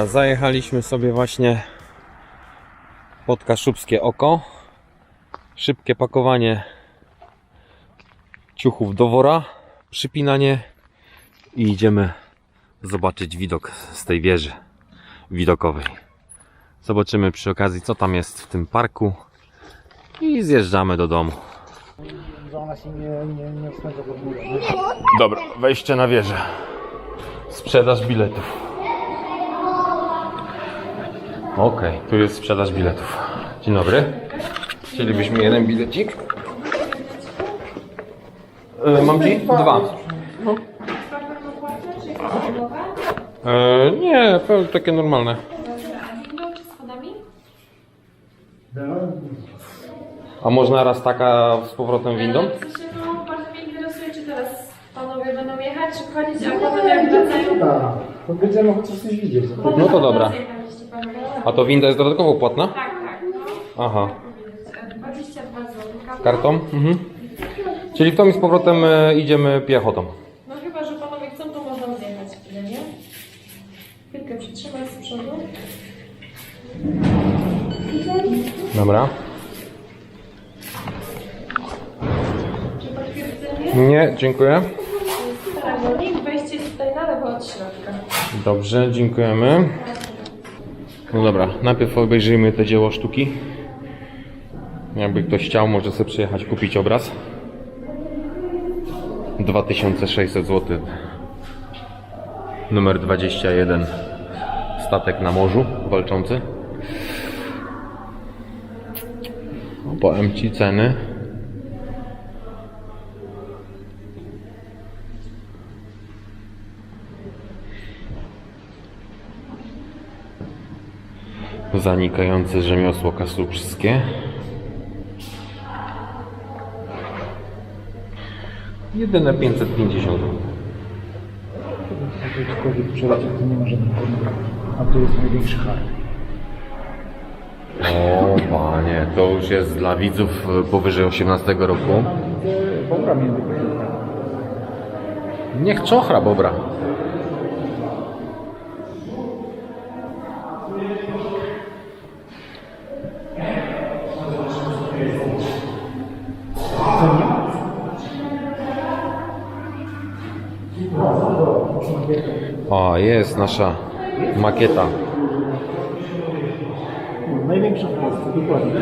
Dobra, zajechaliśmy sobie właśnie pod Kaszubskie Oko. Szybkie pakowanie ciuchów do wora, przypinanie i idziemy zobaczyć widok z tej wieży widokowej. Zobaczymy przy okazji co tam jest w tym parku i zjeżdżamy do domu. Dobra, wejście na wieżę. Sprzedaż biletów. Okej, tu jest sprzedaż biletów. Dzień dobry. Chcielibyśmy jeden bilecik. E, mam ci? Dwa. E, nie, pe- takie normalne. Czy schodami? A można raz taka z powrotem windą? W sensie, no, bardzo mnie interesuje, czy teraz panowie będą jechać, czy wchodzić, a potem jak wracają... Tak, to będziemy chociaż coś widzieć. No to dobra. A to winda jest dodatkowo płatna? Tak, tak. Aha. E, 22 zł. Kartą? Mhm. Czyli w tą i z powrotem e, idziemy piechotą. No chyba, że panowie chcą, to można zjechać chwilę, nie? Chwilkę przytrzymaj z przodu. Dobra. Czy potwierdzenie? Nie, dziękuję. Paragonik, wejście jest tutaj na lewo od środka. Dobrze, dziękujemy. No dobra, najpierw obejrzyjmy te dzieło sztuki. Jakby ktoś chciał, może sobie przyjechać kupić obraz. 2600 zł. Numer 21. Statek na morzu walczący. Powiem Ci ceny. Zanikające rzemiosło kasubskie. Jedyne 550 zł. Jak ktokolwiek przeleci, to nie ma żadnych. A tu jest największy hard. O panie, to już jest dla widzów powyżej 18 roku. Bobra między. Niech czochra bobra. Jest nasza makieta. Największa w Polsce, dokładnie.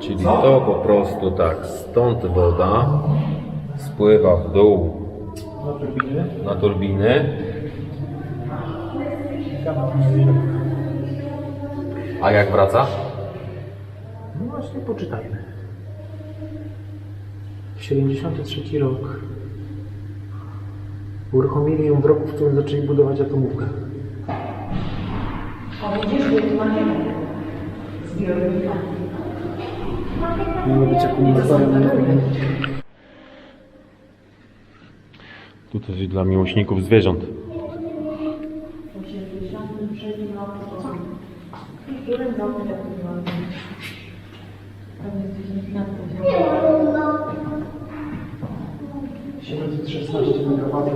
Czyli to po prostu tak, stąd woda spływa w dół Na turbiny. na turbiny, a jak wraca? No właśnie, poczytajmy. 73 rok. Uruchomili ją w roku, w którym zaczęli budować atomówkę. Powiedziesz, że tu mamy zbiornika. Miało być akumulatorem energii. Tu też dla miłośników zwierząt. Którym roku tak jest 716 MW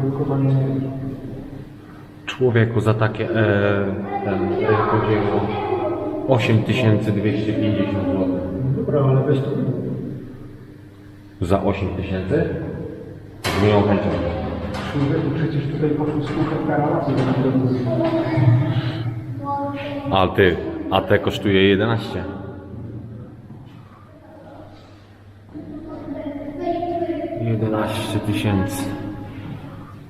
produkowania energii. Człowieku za takie e, ten, podzieło 8250 zł. Dobra, ale weź to. Za 8000? Z moją chęcią. Człowieku, przecież tutaj poszło spółka karalacji. A ty, a te kosztuje 11. Jedenaście tysięcy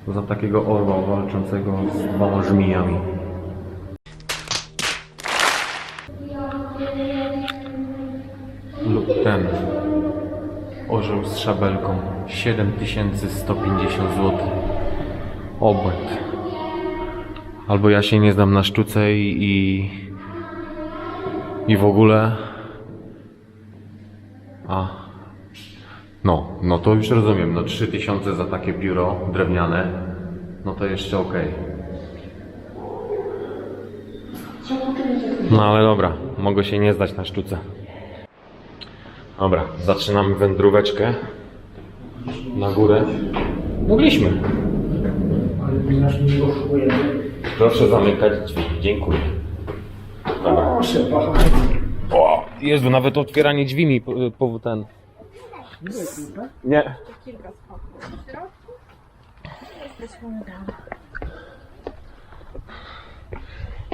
za takiego orła walczącego z dwoma żmijami. Lub ten orzeł z szabelką 7150 zł. Obłęd. Albo ja się nie znam na sztuce i, i, i w ogóle. A. No, no to już rozumiem. No 3000 za takie biuro drewniane. No to jeszcze ok. No ale dobra, mogę się nie zdać na sztuce. Dobra, zaczynamy wędróweczkę na górę. Mogliśmy. Proszę zamykać drzwi. Dziękuję. Dobra. Proszę, Jezu, nawet otwieranie drzwi mi po, po ten. Nie.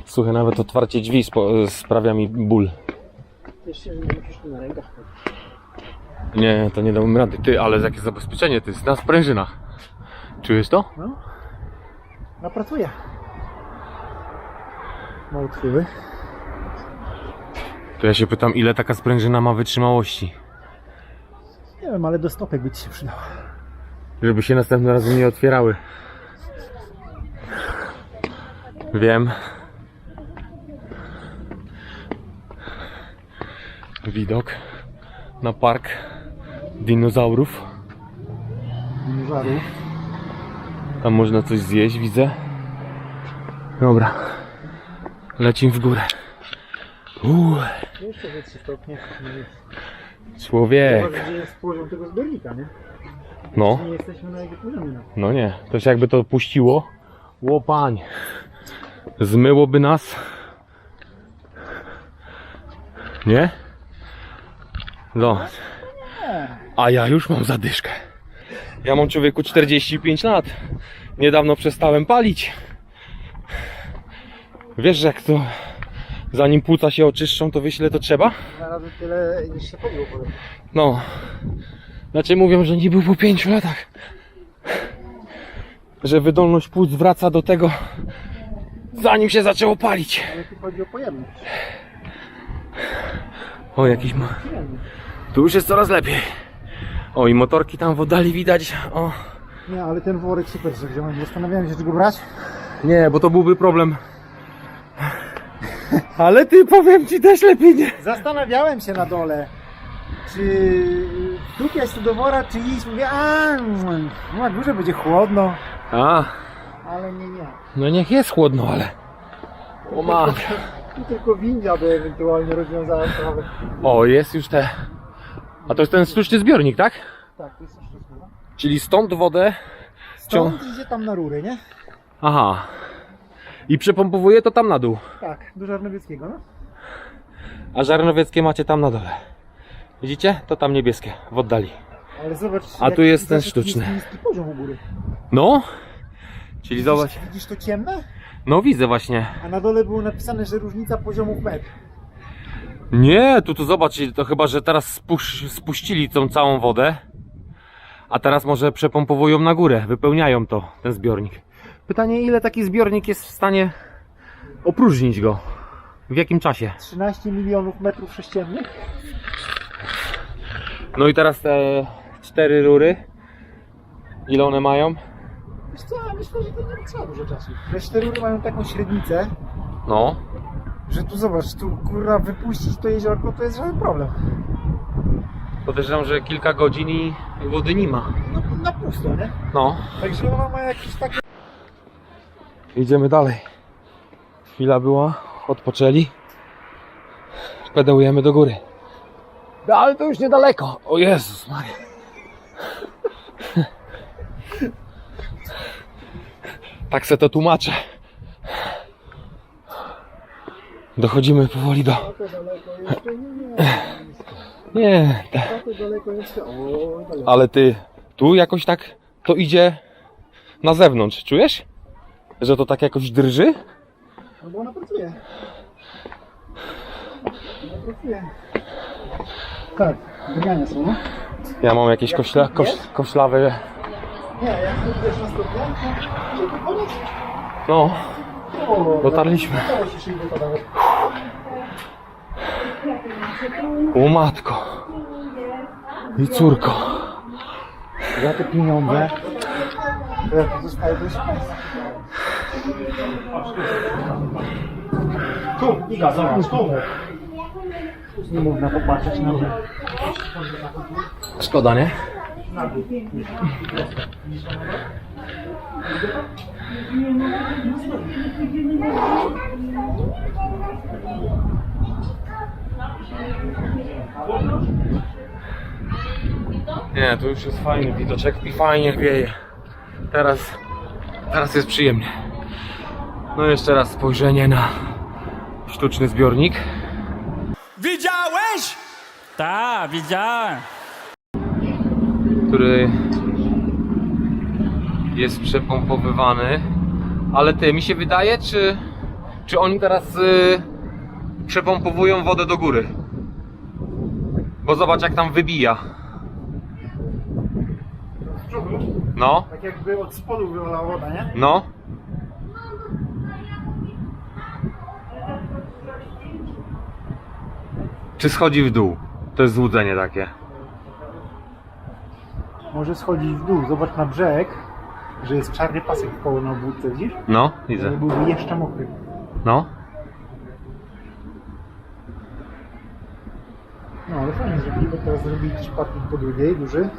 Słuchaj, nawet otwarcie drzwi spo, sprawia mi ból. Jeszcze, nie musisz tu na rękach chodzić. Nie, to nie dałbym rady. Ty, ale jakie zabezpieczenie, to jest na sprężynach. Czujesz to? No, pracuję. Mało krzywy. To ja się pytam, ile taka sprężyna ma wytrzymałości. Ale do stopek by ci się przydała. Żeby się następnym razem nie otwierały. Wiem. Widok na park dinozaurów. Dinozaurów. Tam można coś zjeść, widzę. Dobra. Lecimy w górę. Uuu, Jeszcze ze 3 stopnie. Człowiek. Zobacz, gdzie jest poziom tego zbiornika, nie? No, Nie jesteśmy na jego poziomie. No. no nie. To się jakby to puściło. Łopań. Zmyłoby nas. Nie? No. A ja już mam zadyszkę. Ja mam człowieku 45 lat. Niedawno przestałem palić. Wiesz, jak to zanim płuca się oczyszczą, to ile to trzeba? Na razie tyle niż się potem. No. Znaczy mówią, że nie był po 5 latach. Że wydolność płuc wraca do tego, zanim się zaczęło palić. Ale tu chodzi o pojemność. O, jakiś ma. Tu już jest coraz lepiej. O, i motorki tam w oddali widać. O. Nie, ale ten worek super, że wziąłem. Zastanawiałem się, czy go brać. Nie, bo to byłby problem. Ale ty powiem ci też lepiej nie. Zastanawiałem się na dole, czy wtupiać to do wora, czy iść. Mówię, a mm, na górze będzie chłodno, A, ale nie, nie. no niech jest chłodno, ale. O matko. Tu tylko windia by ewentualnie rozwiązała sprawę. O, jest już te. A to jest ten sztuczny zbiornik, tak? Tak, to jest sztuczne. no. Czyli stąd wodę. Stąd idzie tam na rury, nie? Aha. I przepompowuje to tam na dół. Tak, do Żarnowieckiego, no. A żarnowieckie macie tam na dole. Widzicie? To tam niebieskie, w oddali. Ale zobacz, A tu jest ten sztuczny. Niski, niski poziom u góry. No. Czyli zobacz. Widzisz, widzisz to ciemne? No widzę właśnie. A na dole było napisane, że różnica poziomów metr. Nie, tu tu zobacz, to chyba, że teraz spuś, spuścili tą całą wodę. A teraz może przepompowują na górę, wypełniają to, ten zbiornik. Pytanie, ile taki zbiornik jest w stanie opróżnić go? W jakim czasie? 13 milionów metrów sześciennych. No i teraz te cztery rury. Ile one mają? Wiesz co, myślę, że to nie trzeba dużo czasu. Te cztery rury mają taką średnicę, No. że tu zobacz, tu kurwa wypuścić to jeziorko to jest żaden problem. Podejrzewam, że kilka godzin i wody nie ma. No na pusto, nie? No. Także ona ma jakieś takie... Idziemy dalej. Chwila była, odpoczęli. Pedałujemy do góry. No, ale to już niedaleko. O Jezus Maria. Tak se to tłumaczę. Dochodzimy powoli do... Nie, ale ty tu jakoś tak to idzie na zewnątrz, czujesz? Że to tak jakoś drży? No bo ona pracuje. Ona pracuje. Tak, wymiania są, no. Ja mam jakieś kośla, koś, koślawe... Nie, jak wiesz na stopniach, to to koniec. No, O, dotarliśmy. O matko. I córko. Za te pieniądze. Jak to zostaje dość Tu, Iga, zobacz, tu. Nie można popatrzeć na mnie. Szkoda, nie? Nie, tu już jest fajny widoczek i fajnie wieje. Teraz Teraz jest przyjemnie. No jeszcze raz spojrzenie na sztuczny zbiornik. Widziałeś? Tak, widziałem. który jest przepompowywany. Ale ty, mi się wydaje, czy, czy oni teraz y, przepompowują wodę do góry? Bo zobacz jak tam wybija. Z przodu, No, tak jakby od spodu wylała woda, nie? no. Czy schodzi w dół? To jest złudzenie takie. Może schodzić w dół, zobacz na brzeg, że jest czarny pasek w koło na obwódce, widzisz? No, widzę. Byłby jeszcze mokry. No. No ale fajnie zrobili, bo teraz zrobili parking po drugiej, duży.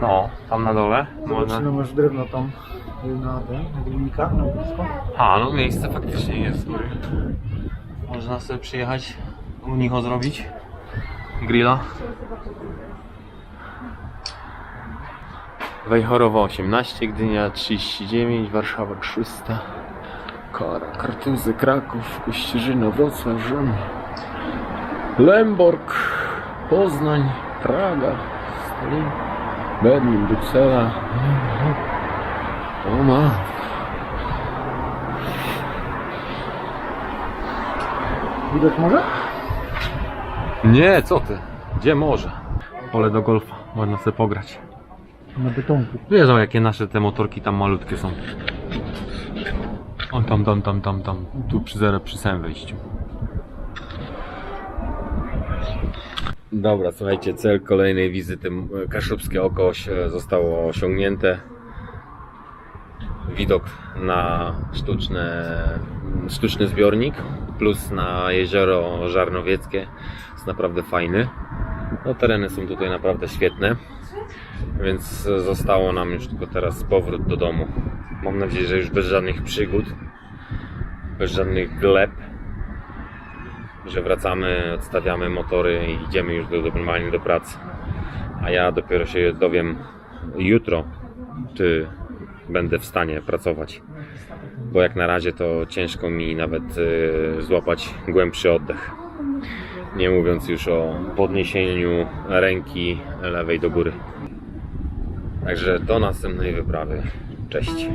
No, tam na dole. Zobaczymy, Można... masz drewno tam y, na ten, na na blisko. A, no miejsce faktycznie jest. Można sobie przyjechać u nich zrobić grilla. Wejherowa 18, Gdynia 39, Warszawa 300, Kara, Kartuzy, Kraków, Kościerzyna, Wrocław, Rzym, Lemborg, Poznań, Praga, Stalin, Berlin, Bruksela. O ma. Widać może? Nie, co ty? Gdzie może? Pole do golfa, można sobie pograć. Na betonku. Wiesz, o, jakie nasze te motorki tam malutkie są. O, tam, tam, tam, tam, tam. Tu przy zero, przy samym wejściu. Dobra, słuchajcie, cel kolejnej wizyty Kaszubskie Oko się- zostało osiągnięte. Widok na sztuczne, sztuczny zbiornik plus na jezioro Żarnowieckie naprawdę fajny. No, tereny są tutaj naprawdę świetne. Więc zostało nam już tylko teraz powrót do domu. Mam nadzieję, że już bez żadnych przygód, bez żadnych gleb, że wracamy, odstawiamy motory i idziemy już do, normalnie do pracy. A ja dopiero się dowiem jutro, czy będę w stanie pracować. Bo jak na razie to ciężko mi nawet y, złapać głębszy oddech. Nie mówiąc już o podniesieniu ręki lewej do góry. Także do następnej wyprawy. Cześć.